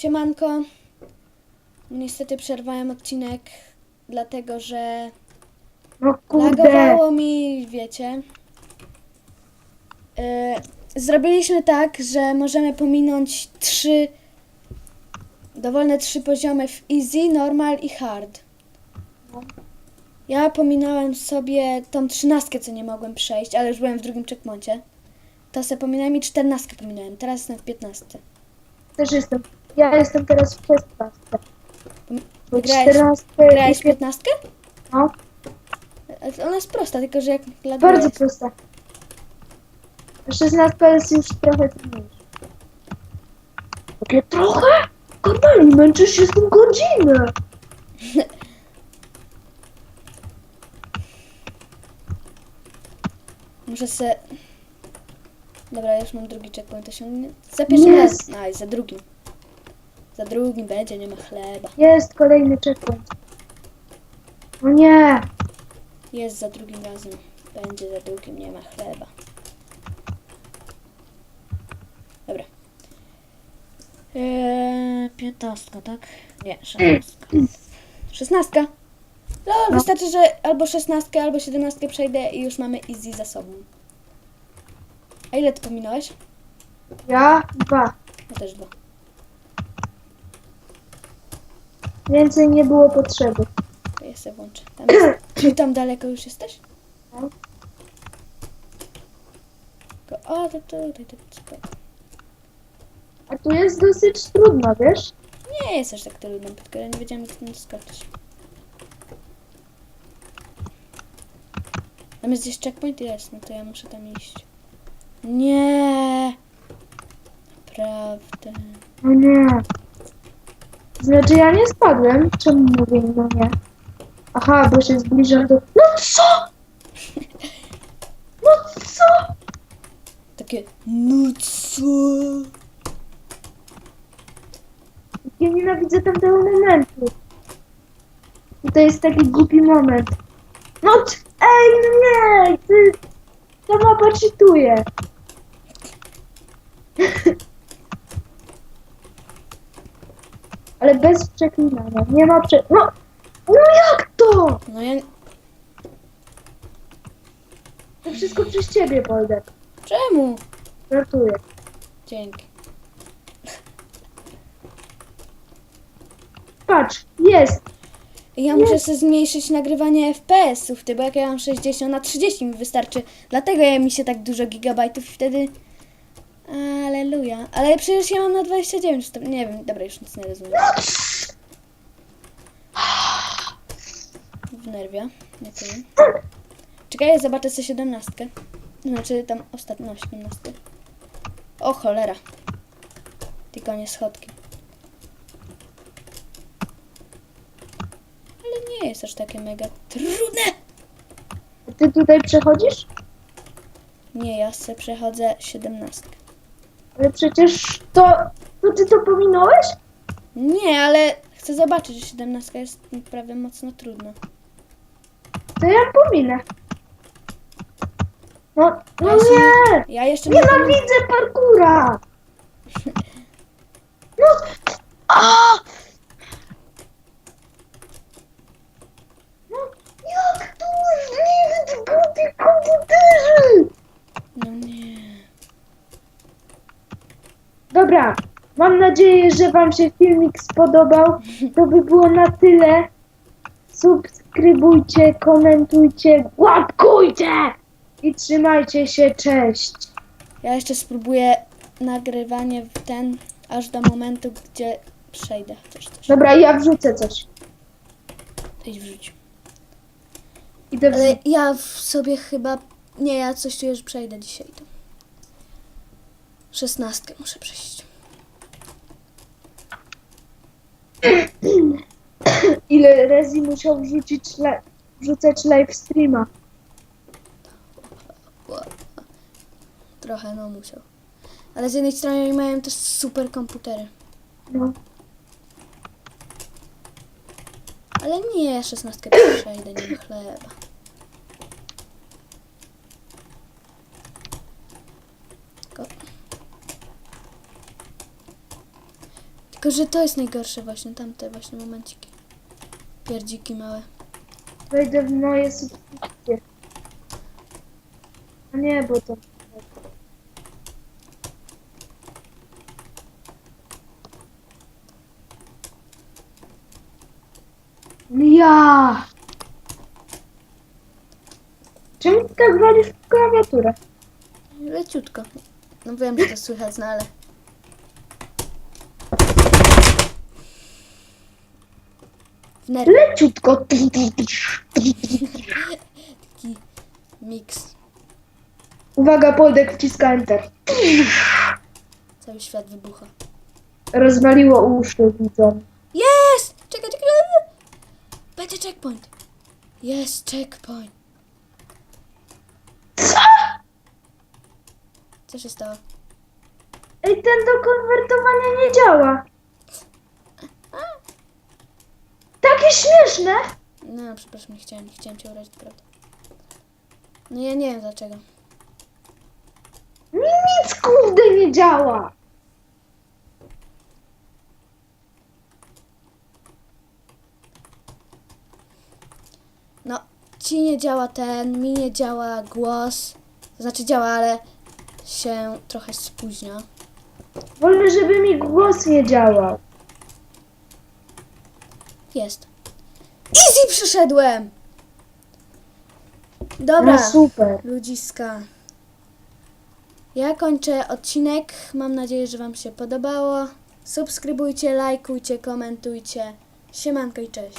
Siemanko. Niestety przerwałem odcinek, dlatego że No kurde. lagowało mi, wiecie. Yy, zrobiliśmy tak, że możemy pominąć trzy dowolne trzy poziomy w easy, normal i hard. Ja pominąłem sobie tą trzynastkę, co nie mogłem przejść, ale już byłem w drugim checkpoincie. To se pominąłem i czternastkę pominąłem. Teraz jestem w piętnastce. Też jestem. Ja jestem teraz w 16. Bo Grałeś- 14 Grałeś w i piętnastkę? No, Ona jest prosta, tylko że jak laguje. bardzo prosta. A 16 jest już trochę trudniejsza. Takie trochę? Kabeli, męczysz się z tym godzinę. Muszę se... Dobra, już mam drugi checkpoint osiągnięty. Za pierwszym Jest. razem. Aj, za drugim. Za drugim będzie, nie ma chleba. Jest kolejny checkpoint. O nie. Jest za drugim razem. Będzie za drugim, nie ma chleba. Dobra. Eee, piętnastka, tak? Nie, szesnastka. Szesnastka. No, No. wystarczy, że albo szesnastkę, albo siedemnastkę przejdę i już mamy easy za sobą. A ile ty pominąłeś? Ja dwa. Ja też dwa. Więcej nie było potrzeby. To ja sobie włączę. Tam jest, tam daleko już jesteś? No. O, to tutaj, to spoko. A tu jest dosyć trudno, wiesz? Nie jest aż tak trudno, tylko ja nie wiedziałam jak tam skoczyć. Tam jest gdzieś checkpoint? Jest, no to ja muszę tam iść. Nie. Naprawdę. O nie. Znaczy ja nie spadłem. Czemu mówię no nie? Aha, bo się zbliżam do... No co? No co? Takie, no co? Ja nienawidzę tamtego momentu. I to jest taki głupi moment. No c- ej, no nie! Ty, ta mapa cheatuje. Ale bez przeklinania. Nie ma prze... No! No jak to? No ja... To wszystko przez ciebie, Boldek. Czemu? Żartuję. Dzięki. Patrz, jest! Ja muszę sobie zmniejszyć nagrywanie FPS-ów, ty, bo jak ja mam 60 na 30 mi wystarczy. Dlatego ja mi się tak dużo gigabajtów i wtedy... Aleluja. Ale przecież ja mam na 29, to nie wiem, dobra, już nic nie rozumiem. Wnerwia, nie powiem. Czekaj, ja zobaczę sobie 17. Znaczy tam ostatnią 17. O cholera. Tylko nie schodki. Ale nie jest aż takie mega trudne. Ty tutaj przechodzisz? Nie, ja se przechodzę 17. Ale przecież to... To ty to pominąłeś? Nie, ale chcę zobaczyć, że 17 jest naprawdę mocno trudno. To ja pominę. No, no Ja się nie! Ja jeszcze nie. Nienawidzę parkura! No! A! Mam nadzieję, że wam się filmik spodobał. To by było na tyle. Subskrybujcie, komentujcie, łapkujcie! I trzymajcie się, cześć! Ja jeszcze spróbuję nagrywanie w ten, aż do momentu, gdzie przejdę. Chociaż coś. Dobra, ja wrzucę coś. Idź wrzuć. Idę. Ale ja w sobie chyba... Nie, ja coś czuję, że przejdę dzisiaj. To. 16 muszę przejść. Ile Rezi musiał wrzucić wrzucać live streama. Trochę, no musiał. Ale z jednej strony oni mają też super komputery. No. Ale nie, 16 przejdę, nie ma chleba. Tylko że to jest najgorsze właśnie, tamte właśnie momenciki. Pierdziki małe. Wejdę w moje subskrypcje. A nie, bo to... Ja! Czemu ty tak walisz w klawiaturę? Leciutko. No wiem, że to słychać, no ale... nerwy Leciutko. taki miks. Uwaga, Poldek wciska Enter. Cały świat wybucha. Rozwaliło uszy widzom. Jest! Czekaj, czekaj. Będzie checkpoint. Jest checkpoint. Co? Co się stało? Ej, ten do konwertowania nie działa. Śmieszne. No, przepraszam, nie chciałem, nie chciałem cię urazić, prawda? No ja nie wiem dlaczego. Mi nic kurde nie działa. No, ci nie działa ten, mi nie działa głos. To znaczy działa, ale się trochę spóźnia. Wolę, żeby mi głos nie działał. Jest. Easy przyszedłem! Dobra, No super. ludziska. Ja kończę odcinek. Mam nadzieję, że Wam się podobało. Subskrybujcie, lajkujcie, komentujcie. Siemanko i cześć.